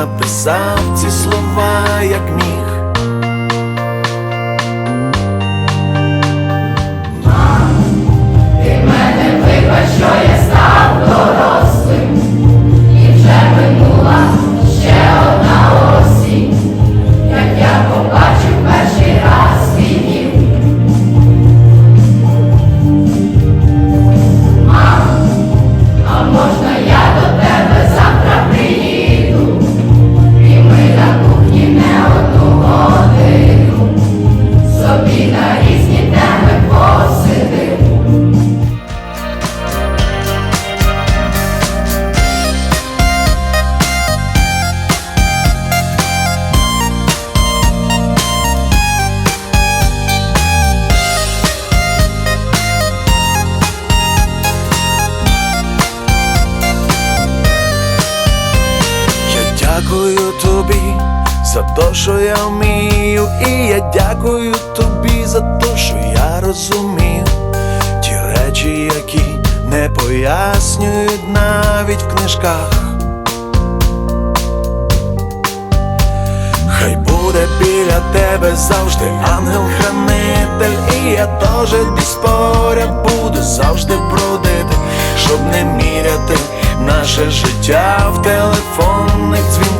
написав ці слова, як за те, що я вмію, і я дякую тобі за те, що я розумію ті речі, які не пояснюють навіть в книжках. Хай буде біля тебе завжди ангел-хранитель, і я теж десь поряд буду завжди бродити, щоб не міряти наше життя в телефонних дзвінках.